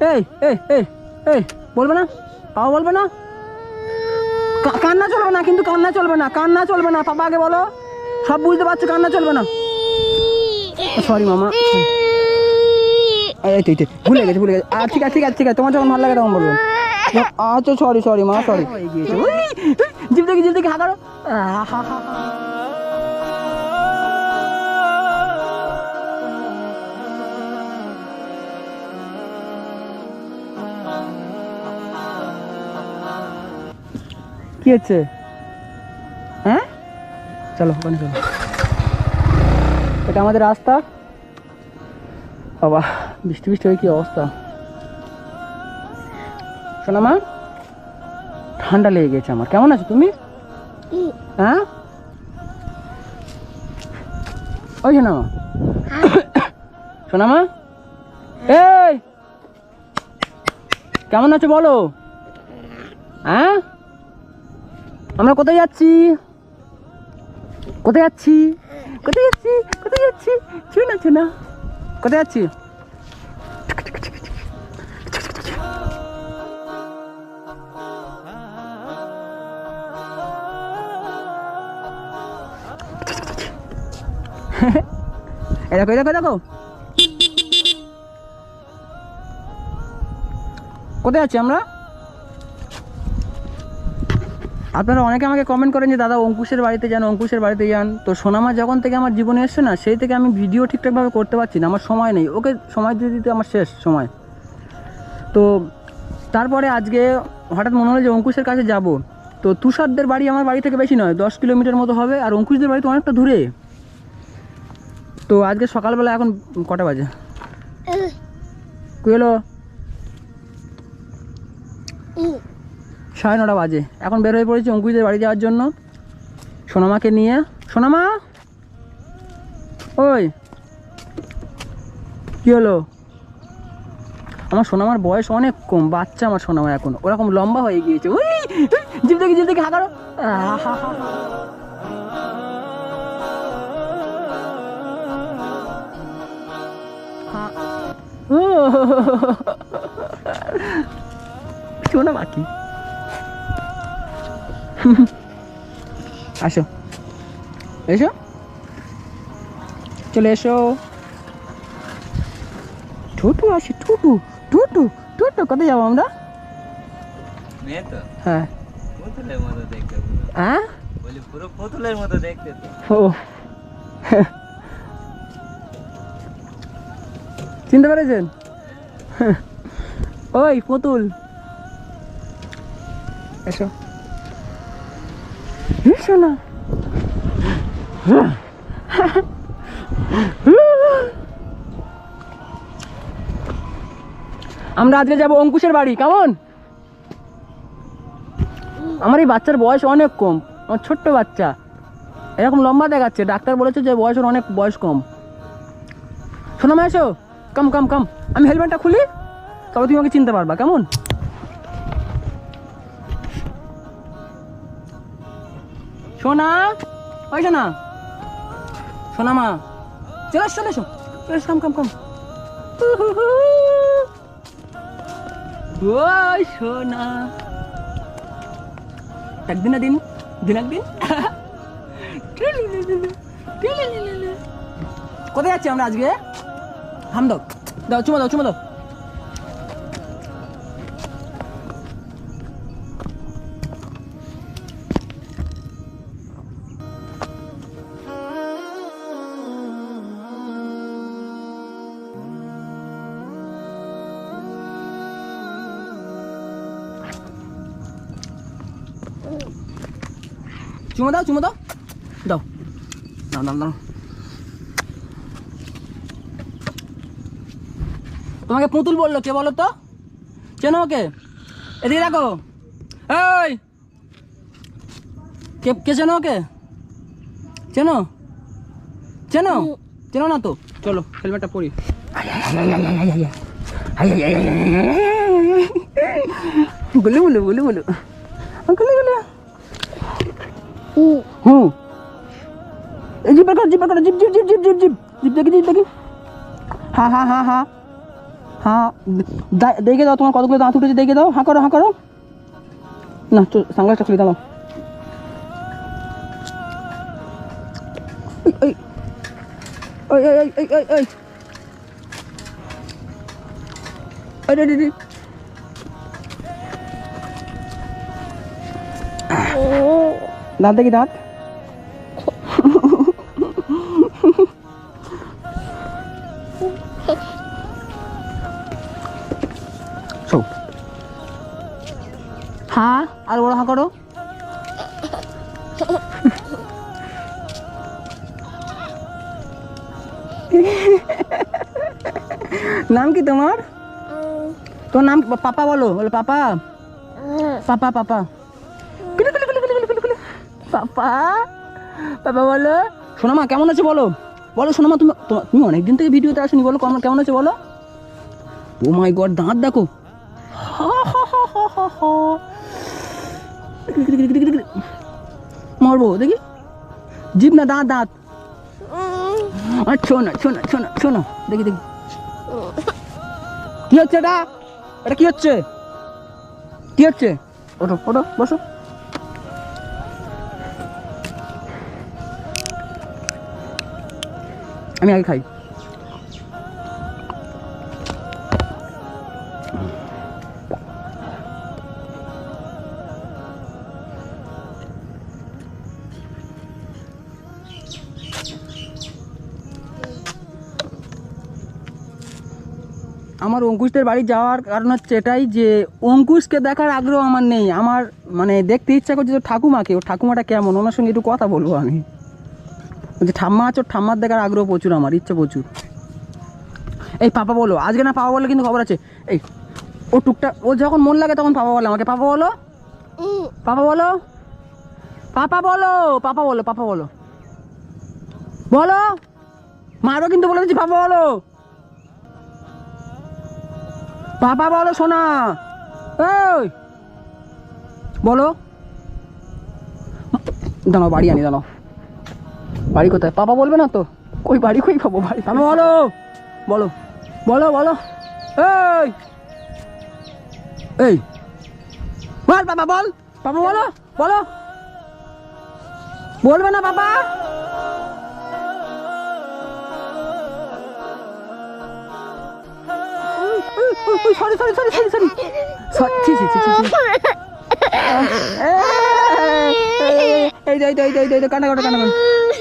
এই এই এই এই বলবে না? পাপা বলবে না? কান্না চলবে না কিন্তু কান্না চলবে না কান্না চলবে না পাপা আগে বলো। সব বুঝতে পারছ কান্না চলবে না? সরি মামা। এই তো ভুলে গেছে ভুলে গেছে। আর ঠিক আছে ঠিক আছে ঠিক আছে তোমার যখন ভালো লাগে তখন বলবেন আচ্ছা সরি সরি মা সরি জিপ দেখি জিপ দেখি হা করো হা, হা, হা। কি হচ্ছে? হ্যাঁ? চলো, ওখানে চলো। এটা আমাদের রাস্তা। বাবা, বৃষ্টি বৃষ্টি হয়ে কি অবস্থা? শোনা মা, ঠান্ডা লেগে গেছে আমার। কেমন আছো তুমি? হ্যাঁ? ওই শোনা। মা শোনা মা? এই! কেমন আছো বলো? হ্যাঁ? আমরা কোথায় যাচ্ছি? কোথায় যাচ্ছি? কোথায় যাচ্ছি? কোথায় যাচ্ছি? শোনা শোনা কোথায় যাচ্ছি? দেখো দেখো দেখো। কোথায় আছি আমরা? আপনারা অনেকে আমাকে কমেন্ট করেন যে দাদা অঙ্কুশের বাড়িতে যান অঙ্কুশের বাড়িতে যান। তো সোনামা যখন থেকে আমার জীবনে এসছে না সেই থেকে আমি ভিডিও ঠিকঠাকভাবে করতে পারছি না আমার সময় নেই। ওকে সময় দিতে দিতে আমার শেষ সময়। তো তারপরে আজকে হঠাৎ মনে হলো যে অঙ্কুশের কাছে যাব। তো তুষারদের বাড়ি আমার বাড়ি থেকে বেশি নয় দশ কিলোমিটার মতো হবে আর অঙ্কুশদের বাড়ি তো অনেকটা দূরে। তো আজকে সকালবেলা এখন কটা বাজে? কি হলো সাড়ে নটা বাজে। এখন বের হয়ে পড়েছি অঙ্কুশদের বাড়ি যাওয়ার জন্য। সোনামাকে নিয়ে। সোনামা! ওই! কী হলো? আমার সোনামার বয়স অনেক কম, বাচ্চা আমার সোনামা এখন। ওরকম লম্বা হয়ে গিয়েছে। ওই! জিপ দেখি জিপ দেখি, হাঁকারো। সোনা বাকি আসো। এসো। চলে এসো। টুটু আসি টুটু টুটু টুটু কোথায় যাব আমরা? হ্যাঁ। পুতুলের মতো হ্যাঁ? বলি পুরো পুতুলের মতো দেখতে ও। চিনতে পেরেছেন? ওই পুতুল। এসো। এসো না আমরা আজকে যাব অঙ্কুশের বাড়ি, কেমন? আমার এই বাচ্চার বয়স অনেক কম, আমার ছোট্ট বাচ্চা। এরকম লম্বা দেখাচ্ছে, ডাক্তার বলেছে যে বয়সের অনেক বয়স কম। শোনো মা কাম কাম কাম আমি হেলমেটটা খুলি, তবে তুমি আমাকে চিনতে পারবা, কেমন? সোনা? ওই সোনা। সোনা মা। চলে এসো চলে এসো। চলে এসো, কাম কাম কাম। ওই সোনা। একদিন না দিন দিন একদিন কোথায় যাচ্ছি আমরা আজকে? হাম দাও দাও, চুমা দাও চুমা দাও। চুমা দাও চুমা দাও দাও দাও দাও দাও তোমাকে পুতুল বলল কে বলো তো চেনো ওকে এদিকে দেখো এই কে কে চেনো ওকে চেনো চেনো চেনো না তো চলো হেলমেটটা পরি গুলো গুলো গুলো গুলো হুম এই জিপ করো জিপ করো, zip zip zip zip zip zip. Zip দেখি জিপ দেখি। হা হা হা হা। হ্যাঁ দে- দেখে দাও তোমার কতগুলো দাঁত উঠেছে, দেখে দাও। হাঁ, করো হাঁ, করো। না, তো সানগ্লাসটা খুলে দাও। ওই ওই ওই ওই ওই ওই ওই। দাঁত দেখি দাঁত। হ্যাঁ আর বড় হাঁ করো। নাম কি তোমার? তোর নাম পাপা বলো বলো পাপা। পাপা পাপা। পাপা পাপা বলো। সোনামা, কেমন আছে বলো? বলো সোনামা, তুমি তোমা- তুমি অনেকদিন থেকে ভিডিওতে আসনি, বলো কেমন কেমন আছে বলো? ও মাই গড দাঁত দেখো। মরবো, দেখি। জিভ না, দাঁত দাঁত। আর শোনো শোনো শোনো শোনো দেখি দেখি। কি হচ্ছে এটা? এটা কি হচ্ছে? কি হচ্ছে? ওঠো ওঠো, বসো। আমি আগে খাই। আমার অঙ্কুশদের বাড়ি যাওয়ার কারণ হচ্ছে এটাই যে, অঙ্কুশকে দেখার আগ্রহ আমার নেই। আমার মানে দেখতে ইচ্ছা করছে যে ঠাকুমাকে ও ঠাকুমাটা কেমন? ওনার সঙ্গে একটু কথা বলব আমি। বলছি, ঠাম্মা আছে ওর ঠাম্মার দেখার আগ্রহ প্রচুর আমার, ইচ্ছে প্রচুর। এই পাপা বলো, আজকে না পাপা বলে কিন্তু খবর আছে। এই, ও টুকটা ও যখন মন লাগে তখন পাপা বলে আমাকে। পাপা বলো পাপা বলো পাপা বলো পাপা বলো পাপা বলো। বলো, মারও কিন্তু বলে দিচ্ছি, পাপা বলো। পাপা বলো, সোনা। এই, বলো। দাঁড়াও, বাড়ি আনি, দাঁড়াও। বাড়ি কোথায় পাপা বলবে না তো কই বাড়ি কই পাবো বাড়ি পাপা বলো বলো বলো বলো এই এই বল বাবা বল পাপা বলো বলো বলবে না বাবা sorry sorry sorry sorry sorry. এই এই এই এই এই কান্না কান্না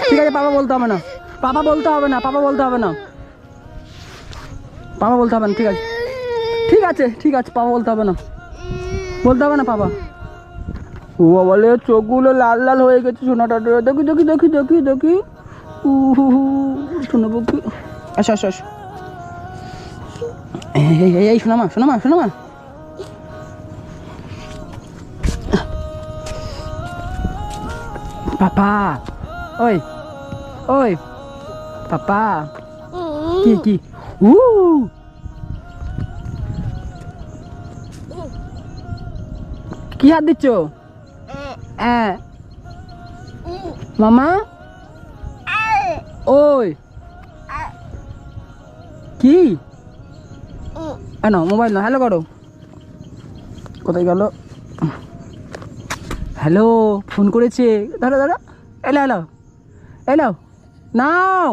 ঠিক আছে পাপা বলতে হবে না। পাপা বলতে হবে না পাপা বলতে হবে না। পাপা বলতে হবে না ঠিক আছে। ঠিক আছে ঠিক আছে পাপা বলতে হবে না। বলতে হবে না পাপা। ও বলে চোখগুলো লাল লাল হয়ে গেছে সোনাটা দেখি দেখি দেখি দেখি দেখি। আসো আসো আসো। এই এই, এই এই শোনামা শোনামা শোনামা পাপা। ওই ওই পাপা কি কি উ কি হাত দিচ্ছ হ্যাঁ মামা ওই কি না মোবাইল না হ্যালো করো কোথায় গেল হ্যালো ফোন করেছে ধরো ধরো এলো এলো এলো নাও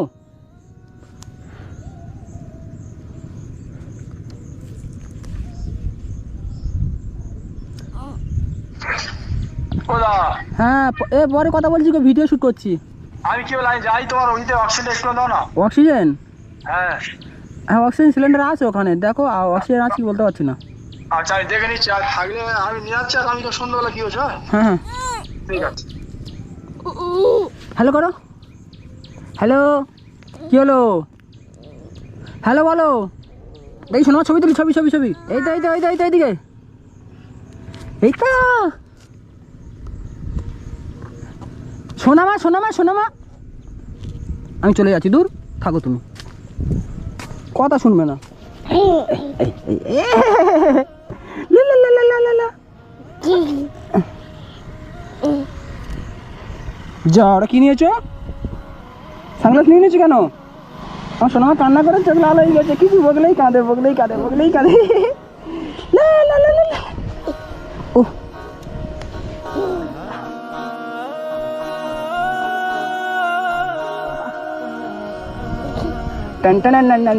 ওদা হ্যাঁ এ পরে কথা বলছি গো ভিডিও শ্যুট করছি। আমি কি বলে যাই তোমার ওইতে অক্সিজেন একটু দাও না। অক্সিজেন হ্যাঁ। হ্যাঁ অক্সিজেন সিলিন্ডার আছে ওখানে। দেখো আ- অক্সিজেন আছে কি বলতে পারছি না। আচ্ছা আমি দেখে নিচ্ছি আর থাকলে আমি নিয়ে যাচ্ছি আর আমি তো সন্ধ্যাবেলা কি হচ্ছে হ্যাঁ? হ্যাঁ হ্যাঁ। ঠিক আছে। হ্যালো করো। হ্যালো কি হলো? হ্যালো বলো। এই শোনো ছবি তুলি ছবি ছবি ছবি। এই তো এই তো এই তো এই তো এইদিকে। এই তো। সোনামা সোনামা সোনামা। আমি চলে যাচ্ছি দূর। থাকো তুমি। কথা শুনবে না। যা ওরা কি নিয়েছো? সানগ্লাস নিয়ে নিয়েছো কেন? আমার সোনা কান্না করে চোখ লাল হয়ে গেছে। কিছু বগলেই কাঁদে বগলেই কাঁদে বগলেই কাঁদে। টান টান টান টান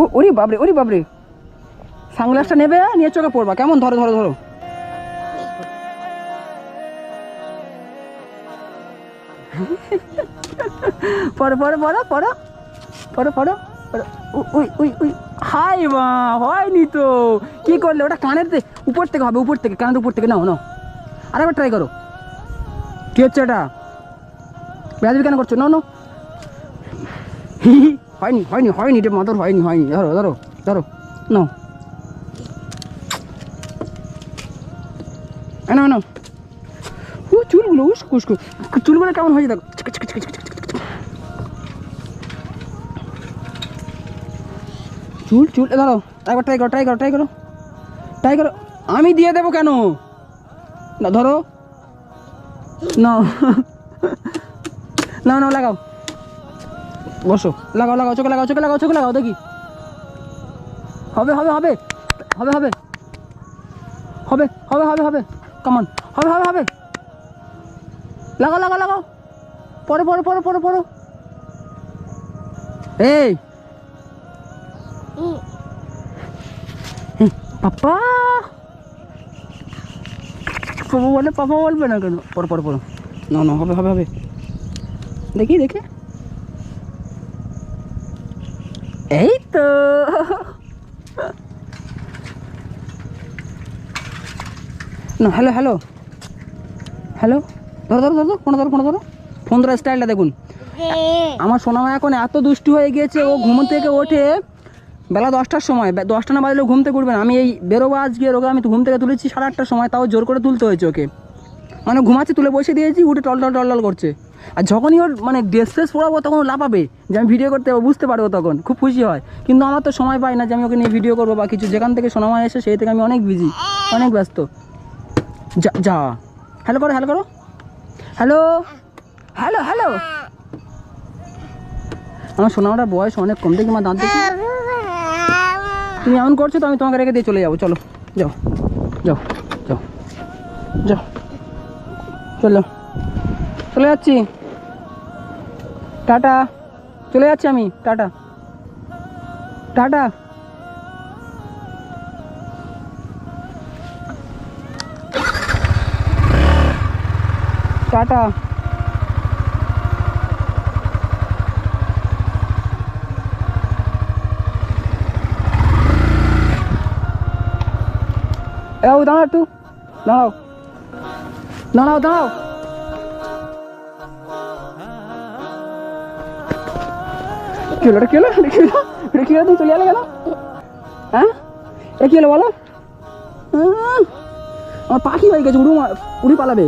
ও, ওরে বাবরে ওরে বাবরে সানগ্লাসটা নেবে, নিয়ে চোখে পড়বা। কেমন? ধরো ধরো ধরো। পড়ো পড়ো পড়ো পড়ো। পড়ো পড়ো। উ- উই উই উই হাই মা হয়নি তো। কি করলে? ওটা কানের উপর থেকে হবে উপর থেকে কানের উপর থেকে। নাও নাও। আরেকবার ট্রাই করো। কি হচ্ছে এটা? বেয়াদবি কেন করছ? হি, হি, হয়নি হয়নি হয়নি এটা মাদর হয়নি হয়নি। ধরো ধরো ধরো। নাও। ও চুলগুলো উস্কো উস্কো চুলগুলো কেমন হয়েছে দেখো। চুল চুল দাঁড়াও। একবার ট্রাই করো ট্রাই করো ট্রাই করো ট্রাই করো আমি দিয়ে দেবো কেন? না, ধরো। না। না নাও লাগাও। বসো। লাগাও লাগাও, চোখে লাগাও চোখে লাগাও চোখে লাগাও, দেখি। হবে হবে হবে। হবে হবে। হবে হবে হবে হবে। কমন হবে হবে হবে। লাগাও লাগাও লাগাও। পরে পরে পরে পরে পরে। এই। পাপা। পাপা বলে পাপা বলবে না কেন? পরে পরে পরে না না হবে হবে হবে। দেখি দেখি। এই তো। না হ্যালো হ্যালো হ্যালো ধরো ধরো ধরো কোনো ধরো কোনো ধরো। ফোন ধরো স্টাইলটা দেখুন। আমার সোনামা এখন এত দুষ্টু হয়ে গিয়েছে ও ঘুম থেকে ওঠে। বেলা দশটার সময় দশটা না বাজলেও ঘুম থেকে উঠবে না। আমি এই বেরোবো আজকে, ওকে আমি ঘুম থেকে তুলেছি সাড়ে আটটার সময়, তাও জোর করে তুলতে হয়েছে ওকে। মানে ঘুমাচ্ছে, তুলে বসে দিয়েছি, উঠে টল টল টল করছে। আর যখনই ওর মানে ড্রেস ফ্রেস পড়াবো তখন ও লাফাবে যে আমি ভিডিও করতে বুঝতে পারব তখন, খুব খুশি হয়। কিন্তু আমার তো সময় পাই না যে আমি ওকে নিয়ে ভিডিও করব বা কিছু, যেখান থেকে সোনামা এসে সেই থেকে আমি অনেক বিজি অনেক ব্যস্ত। যা যা হ্যালো করো হ্যালো করো। হ্যালো হ্যালো হ্যালো আমার সোনামাটার বয়স অনেক কম, দেখি আমার দাঁত দেখি। তুমি এমন করছ তো আমি তোমাকে রেখে দিয়ে চলে যাব, চলো, যাও যাও যাও যাও, চলো, চলে যাচ্ছি। টাটা, চলে যাচ্ছি আমি, টাটা টাটা। টাটা। বাবু দাঁড়াও একটু দাঁড়াও দাঁড়াও দাঁড়াও কি হলো কি হলো তুমি চলে গেলে কেন হ্যাঁ এটা কি হলো বলো আমার পাখি হয়ে গেছে উড়ু উড়ি পালাবে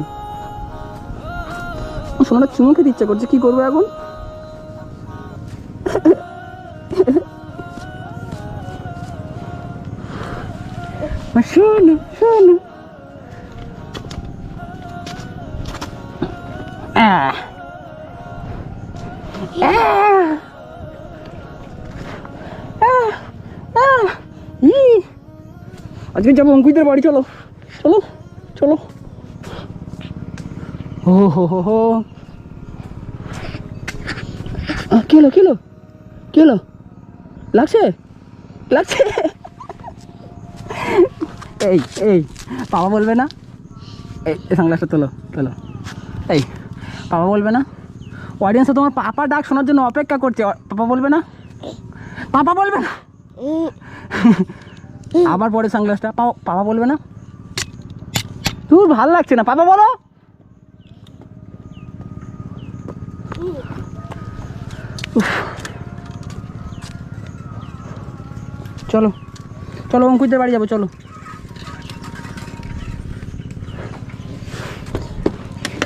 সোনাটা চুমু খেতে ইচ্ছা করছে কি করব এখন আহ। আহ। ই। আজকে যাব অঙ্কুইদের বাড়ি চলো। চলো চলো। ও হো হো হো। আহ, কি হলো কি হলো? কি হলো? লাগছে? লাগছে? এই এই, বাবা বলবে না? এই সানগ্লাসটা তোলো তোলো। এই পাপা বলবে না? অডিয়েন্সে তোমার পাপা ডাক শোনার জন্য অপেক্ষা করছে। পাপা বলবে না? পাপা বলবে না? আবার পরে সানগ্লাসটা পাপা বলবে না? তোর ভালো লাগছে না। পাপা বলো। চলো চলো অঙ্কুশদের বাড়ি যাব, চলো।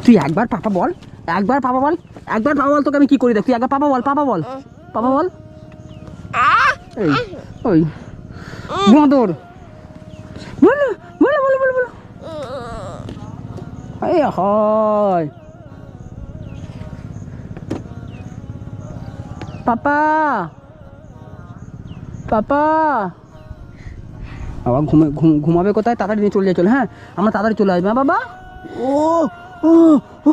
তুই একবার পাপা বল, একবার পাপা বল, একবার পাপা বল তোকে আমি কি করি দেখ, তুই একবার পাপা বল পাপা বল পাপা বল। এই, ওই। বাঁদর বলো বলো বলো বলো বলো। এই, হয়। পাপা। পাপা। বাবা, ঘুমে ঘুমাবে কোথায়? তাড়াতাড়ি নিয়ে চলে যায় চলে হ্যাঁ? আমরা তাড়াতাড়ি চলে আসবে হ্যাঁ বাবা? ও ও ও।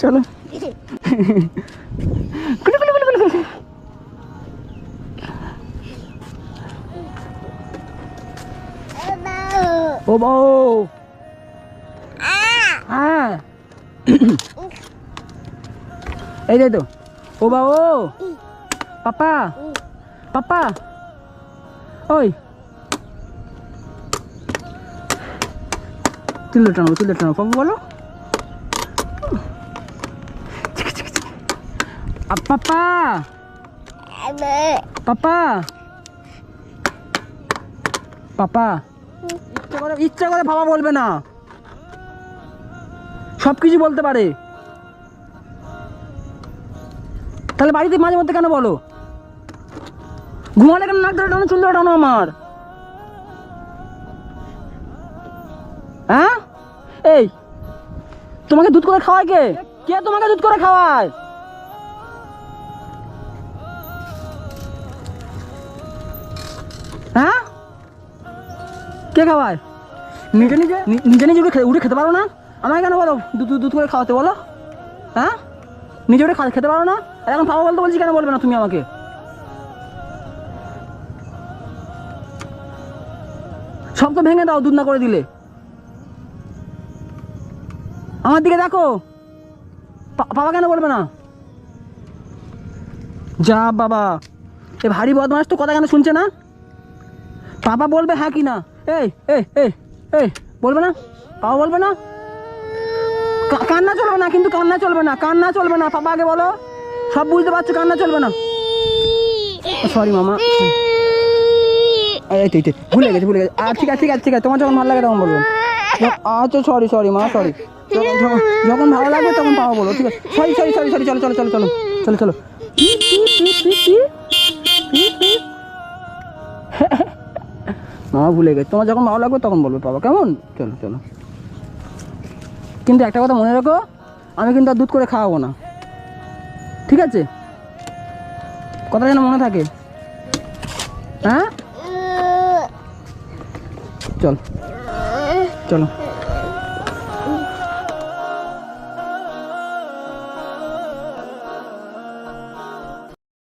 চলো কুলু, কুলু, কুলু, কুলু, কুলু। ও বউ হ্যাঁ এই যে তো ও বা ও পাপা পাপা তুলে টানো তুলে টানো পাপা বলো। পাপা পাপা পাপা ইচ্ছা করে বাবা বলবে না। সব কিছু বলতে পারে। তাহলে বাড়িতে মাঝে মধ্যে কেন বলো? ঘুমালে কেন নাক ধরে টানো, চুল ধরে টানো আমার? এই, তোমাকে দুধ করে খাওয়ায় কে? কে তোমাকে দুধ করে খাওয়ায়? হ্যাঁ? কে খাওয়ায়? নিজে নিজে নিজে নিজে উঠে উঠে খেতে পারো না? আমাকে কেন বলো দুধ, দুধ- করে খাওয়াতে বলো? হ্যাঁ? নিজে উঠে খেতে পারো না? এখন খাওয়া বলতে বলছি কেন বলবে না তুমি আমাকে? সব তো ভেঙে দাও দুধ না করে দিলে। আমার দিকে দেখো। বাবা কেন বলবে না? যা বাবা, এ ভারী বদমাস তো কথা কেন শুনছে না? পাপা বলবে হ্যাঁ কি না? এই এই এই এই, বলবে না? পাপা বলবে না? কান্না চলবে না, কিন্তু কান্না চলবে না, কান্না চলবে না পাপা আগে বলো। সব বুঝতে পারছ কান্না চলবে না? সরি মামা। এই ভুলে গেছি ভুলে গেছি। আর ঠিক আছে ঠিক আছে ঠিক আছে, তোমার যখন ভালো লাগে তখন বলবেন য- আচ্ছা সরি সরি মা সরি যখন ভালো লাগবে তখন পাওয়া বলো, ঠিক আছে। সরি সরি সরি সরি, চলো চলো চলো চলো চলো চলো? মামা ভুলে গেছে। তোমার যখন ভালো লাগবে তখন বলবে বাবা কেমন? চলো চলো। কিন্তু একটা কথা মনে রাখো, আমি কিন্তু আর দুধ করে খাওয়াবো না। ঠিক আছে? কথা যেন মনে থাকে। হ্যাঁ? চল, চলো।